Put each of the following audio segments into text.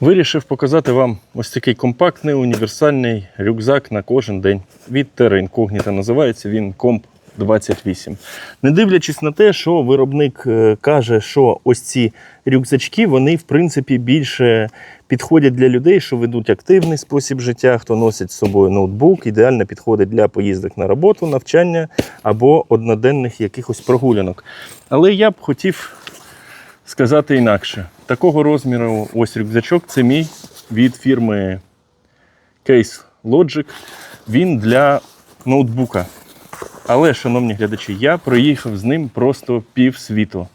Вирішив показати вам ось такий компактний універсальний рюкзак на кожен день від Terra Incognita. Називається він Comp 28. Не дивлячись на те, що виробник е, каже, що ось ці рюкзачки вони в принципі більше підходять для людей, що ведуть активний спосіб життя, хто носить з собою ноутбук, ідеально підходить для поїздок на роботу, навчання або одноденних якихось прогулянок. Але я б хотів сказати інакше. Такого розміру ось рюкзачок це мій від фірми Case Logic. Він для ноутбука. Але, шановні глядачі, я проїхав з ним просто пів світу.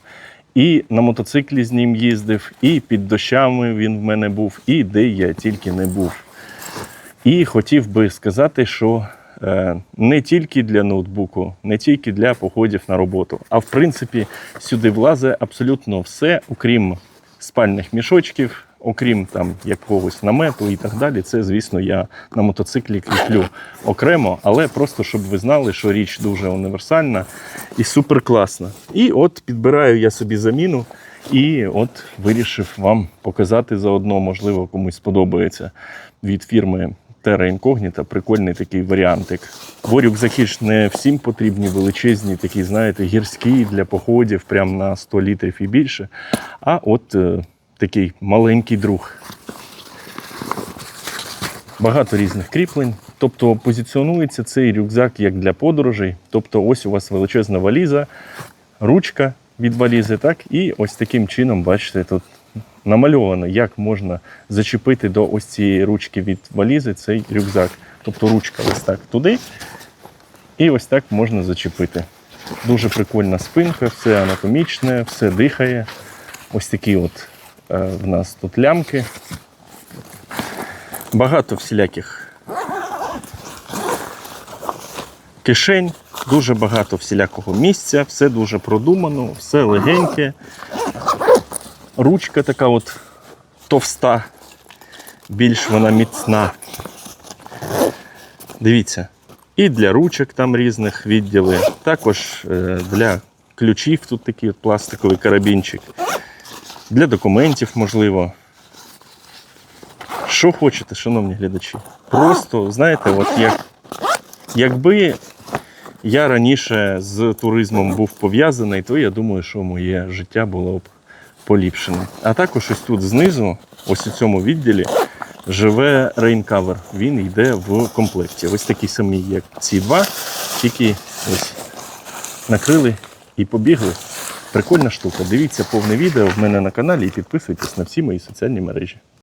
І на мотоциклі з ним їздив, і під дощами він в мене був, і де я тільки не був. І хотів би сказати, що е, не тільки для ноутбуку, не тільки для походів на роботу, а в принципі сюди влазить абсолютно все, окрім спальних мішочків, окрім там якогось намету і так далі. Це, звісно, я на мотоциклі кріплю окремо, але просто щоб ви знали, що річ дуже універсальна і суперкласна. І от підбираю я собі заміну. І от вирішив вам показати заодно, можливо, комусь сподобається від фірми Terra Incognita. Прикольний такий варіантик. Бо рюкзаки ж не всім потрібні, величезні, такі, знаєте, гірські для походів, прям на 100 літрів і більше. А от е, такий маленький друг. Багато різних кріплень. Тобто позиціонується цей рюкзак як для подорожей. Тобто, ось у вас величезна валіза, ручка від валізи, так? І ось таким чином, бачите, тут намальовано, як можна зачепити до ось цієї ручки від валізи цей рюкзак. Тобто ручка ось так туди, і ось так можна зачепити. Дуже прикольна спинка, все анатомічне, все дихає. Ось такі от е, в нас тут лямки. Багато всіляких кишень, дуже багато всілякого місця, все дуже продумано, все легеньке. Ручка така от товста, більш вона міцна. Дивіться, і для ручок там різних відділи, також е, для ключів тут такий от пластиковий карабінчик, для документів, можливо. Що хочете, шановні глядачі? Просто, знаєте, от як, якби я раніше з туризмом був пов'язаний, то я думаю, що моє життя було б поліпшене. А також ось тут знизу, ось у цьому відділі, живе рейнкавер. Він йде в комплекті. Ось такий самий, як ці два, тільки ось накрили і побігли. Прикольна штука. Дивіться повне відео в мене на каналі і підписуйтесь на всі мої соціальні мережі.